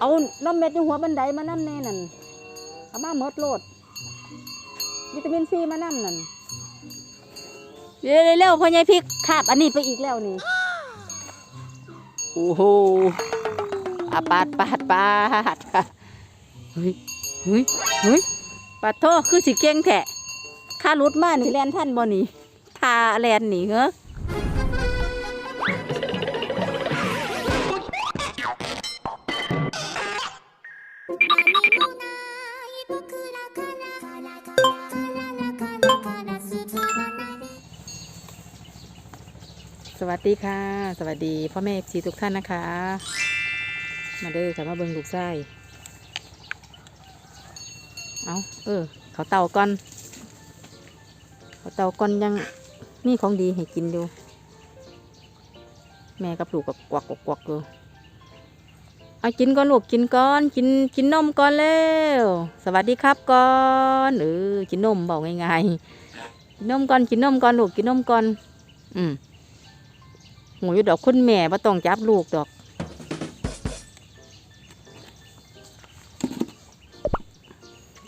เอาน้ำเม็ดอยู่หัวบันไดมานั่นแน่นั่นเอามาเมดโลด วิตามินซีมานั่นนั่นเร็วเร็วพ่อใหญ่พริกคาบอันนี้ไปอีกแล้วนี่โอ้โหอาปาดปาดปาดเฮ้ยเฮ้ยเฮ้ยปาดโทษคือสิเก่งแท้ข้ารุดมานี่แลนท่านบ่นี่ทาแลนนี่เหรอ สวัสดีค่ะ สวัสดีพ่อแม่ชีทุกท่านนะคะ มาเด้อค่ะมาเบิ่งลูกไส้เอาเออ เขาเต่าก่อน เขาเต่าก่อนยังมีของดีให้กินอยู่ แม่กับลูกกับกวักกวักกวักอยู่เอากินก่อนลูกกินก่อนกินกินนมก่อนเร็วสวัสดีครับก่อนเออกินนมบอกง่ายๆกินนมก่อนกินนมก่อนลูกกินนมก่อน อืม หูยู่ดอกคุณแม่บ่ต้องจับลูกดอก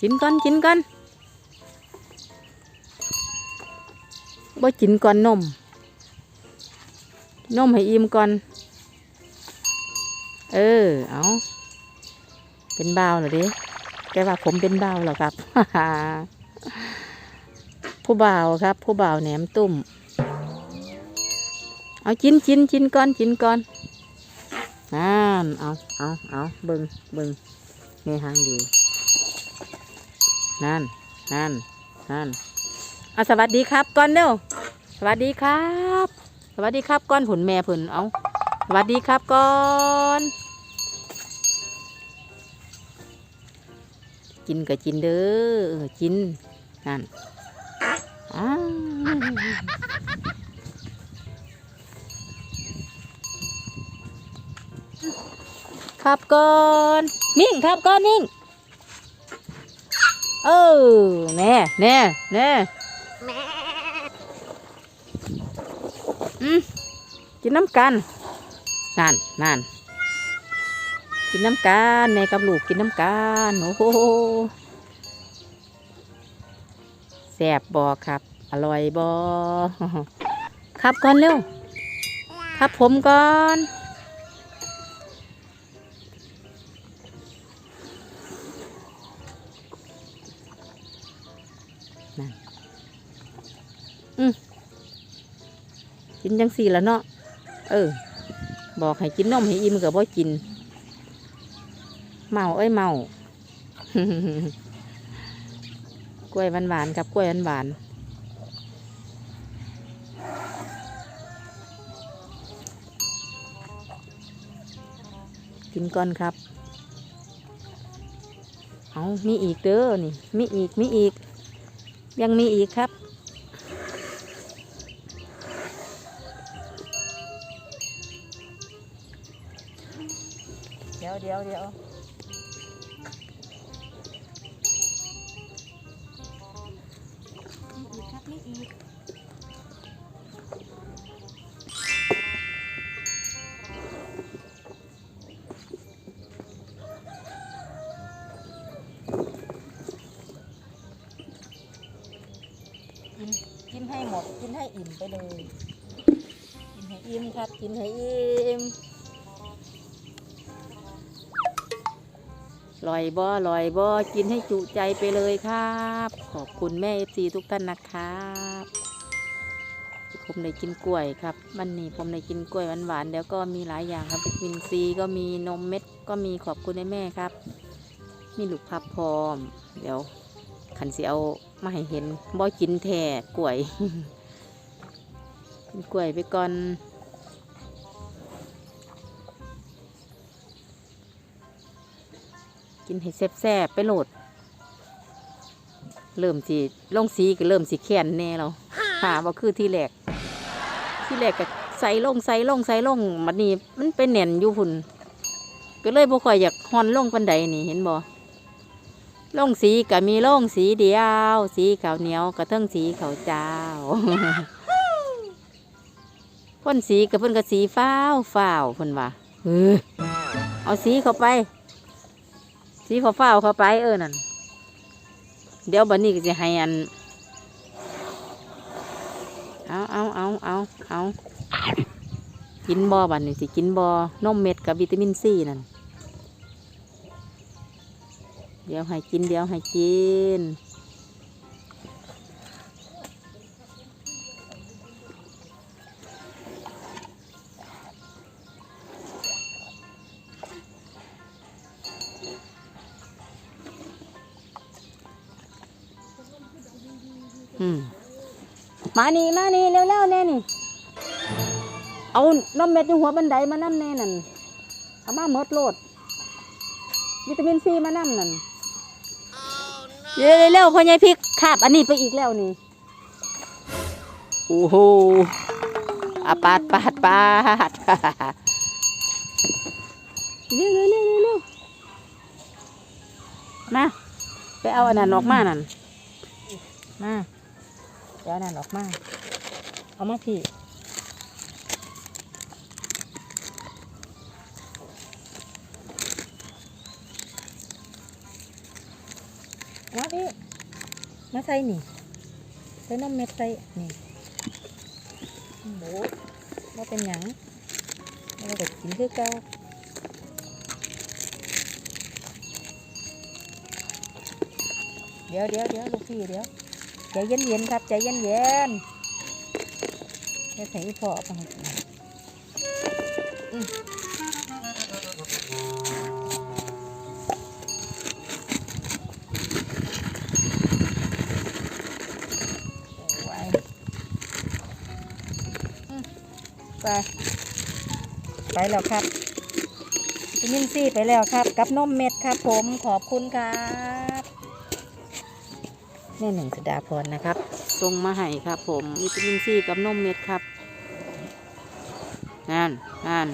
กินก่อนกินก่อนบ่กินก่อนนม นมให้อิ่มก่อน เออ เอาเป็นบ่าวเหรอด้แต่ว่าผมเป็นบ่าวเหรอครับ ผู้บ่าวครับ ผู้บ่าวแหนมตุ่ม เอากินกินกินก่อนกินก่อนนั่นเอาเอาเอาเบิงเบิงในหางดีนั่นนั่นนั่นเอาสวัสดีครับก่อนเร็วสวัสดีครับ สวัสดีครับก่อนผุนแม่ผุนเอาสวัสดีครับก่อนกินก็กินเด้อเออกินนั่นอ้า วครับก่อนนิ่งครับก่อนนิ่งเออแน่แน่แน่อืมกินน้ำกันนั่นนั่นกินน้ำกันแม่กับลูกกินน้ำกันโอ้โหแซ่บบอครับ อร่อยบอครับก่อนเร็วครับผมก่อน นจังสี่ละเนาะเออ บอกให้กินนมให้อิ่มกับบ่กิน เมาเอ้ยเมากล้วยหวานๆกับกล้วยหวานๆกินก่อนครับ เอามีอีกเด้อนี่ มีอีก มีอีก ยังมีอีกครับ เดี๋ยวกินกินให้หมด กินให้อิ่มไปเลย กินให้อิ่มครับ กินให้อิ่ม ลอยบ่อลอยบ่อกินให้จุใจไปเลยครับ ขอบคุณแม่เอฟซีทุกท่านนะครับผมได้กินกล้วยครับวันนี้ผมได้กินกล้วยหวานๆเดี๋ยวก็มีหลายอย่างครับวิตามินซีก็มีนมเม็ดก็มีขอบคุณแม่ครับ มีลูกพับพร้อม เดี๋ยวขันสิเอามาให้เห็นบ่กินแท่กล้วยกินกล้วยไปก่อน กินให้แซ่บๆไปโหลด เริ่มสิลงสีก็เริ่มสิแค้นแน่เราหาว่าคือที่แรกที่แรกก็ใส่ลงใส่ลงใส่ลงมันนี้มันเป็นแหน่นอยู่พุ่นก็เลยบ่ค่อยอยากฮอนลงปันใดนี่เห็นบ่ลงสีก็มีลงสีเดียว สีขาวเหนียวกระเทิงสีขาวเจ้าพ่นสีกับเพิ่นก็สีฟ้าวฟ้าวเพิ่นว่าเออเอาสีเข้าไป สีฟ้าวๆเข้าไปเออนั่นเดี๋ยวบันนี้ก็จะให้อัน เอาเอาเอาเอาเอากินบอบันนี้สิกินบอนมเม็ดกับวิตามินซีนั่นเดี๋ยวให้กินเดี๋ยวให้กิน มมานี่มานี่เร็วๆแน่นี่ เอาน้ำเม็ดอยู่หัวบันไดมาน้ำแน่นั่นเอามาเมดโลด วิตามินซีมาน้ำนั่นเร็วเร็วๆพ่อใหญ่พริกคาบอันนี้ไปอีกแล้วนี่ โอ้โหอาปาดปาดปาดเร็วเร็วเร็วเร็วเร็วมา ไปเอาอันนั้นออกมานั่นมา เดี๋ยวนนั้นออกมา เอามาพี่มาพี่ มาใส่นี่ใส่น้ำเม็ดใส่นี่โหว่าเป็นหยังเราก็กินคือเก่าเดี๋ยวเดี๋ยวเดี๋ยวลูกพี่เดี๋ยว ใจเย็นเย็นๆครับใจเย็นเย็นๆจะใส่พอเอาไปให้กินอืมาไว้อืมไปไปแล้วครับวิตามินซีไปแล้วครับ กับนมเม็ดครับผมขอบคุณครับ นี่หนึ่งสดาพรนะครับส่งมาให้ครับ ผมวิตามินซีกับนมเม็ดครับนั่นนั่น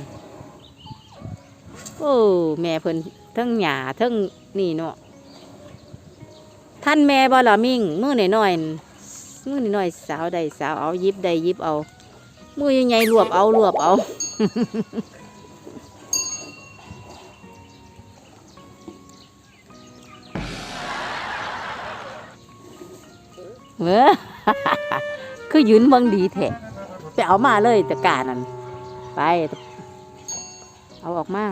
โอ้แม่เพิ่นทั้งหยาทั้งนี่เนาะท่านแม่บ่ละมิ่งมือหน่อยๆมือหน่อยๆสาวใดสาวเอายิบใดยิบเอา มือใหญ่ๆรวบเอารวบเอา เออคือยืนเมืองดีแท้ไปเอามาเลยตะกานั่นไป เอาออกมา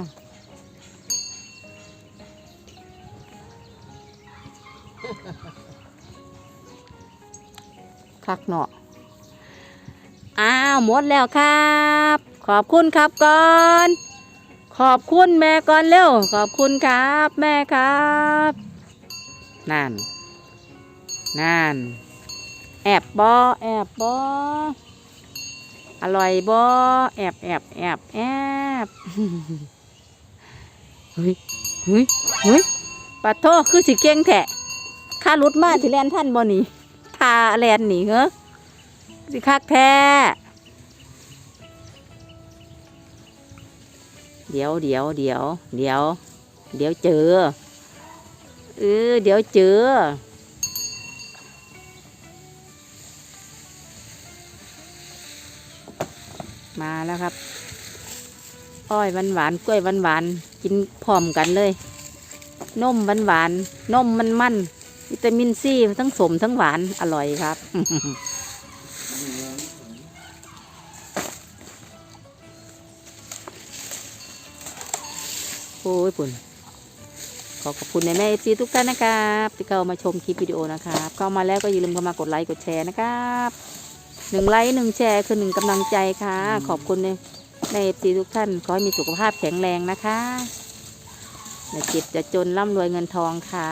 คักเนาะอ้าวหมดแล้วครับ ขอบคุณครับก่อน ขอบคุณแม่ก่อนเร็ว ขอบคุณครับ แม่ครับ นั่น นั่น แอบบอแอบบออร่อยบอแอบแอบแอบแอบเฮ้ยเฮ้ยเฮ้ยปัดโทคือสิเก่งแทะข้ารุดมาสิแลนท่านบอนี่ทาแลนหนีเหรอสิคักแท้เดี๋ยวเดี๋ยวเดี๋ยวเดี๋ยวเดี๋ยวเจอเออเดี๋ยวเจอ แล้วครับ อ้อยหวานหวานๆกล้วยหวานหวานๆกินพร้อมกันเลย นมหวานหวานๆนมมันมันวิตามินซีทั้งสมทั้งหวานอร่อยครับ โอ้ยปุ่นขอขอบคุณในแม่เอฟซีทุกท่านนะครับ ที่เข้ามาชมคลิปวิดีโอนะครับ เข้ามาแล้วก็อย่าลืมเข้ามากดไลค์กดแชร์นะครับ หนึ่งไลค์หนึ่งแชร์คือหนึ่งกำลังใจค่ะ ขอบคุณในในเอฟซีทุกท่าน ขอให้มีสุขภาพแข็งแรงนะคะอย่าเจ็บจะจนร่ำรวยเงินทองค่ะ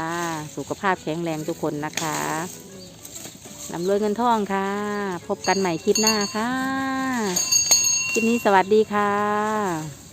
สุขภาพแข็งแรงทุกคนนะคะร่ำรวยเงินทองค่ะ พบกันใหม่คลิปหน้าค่ะ คลิปนี้สวัสดีค่ะ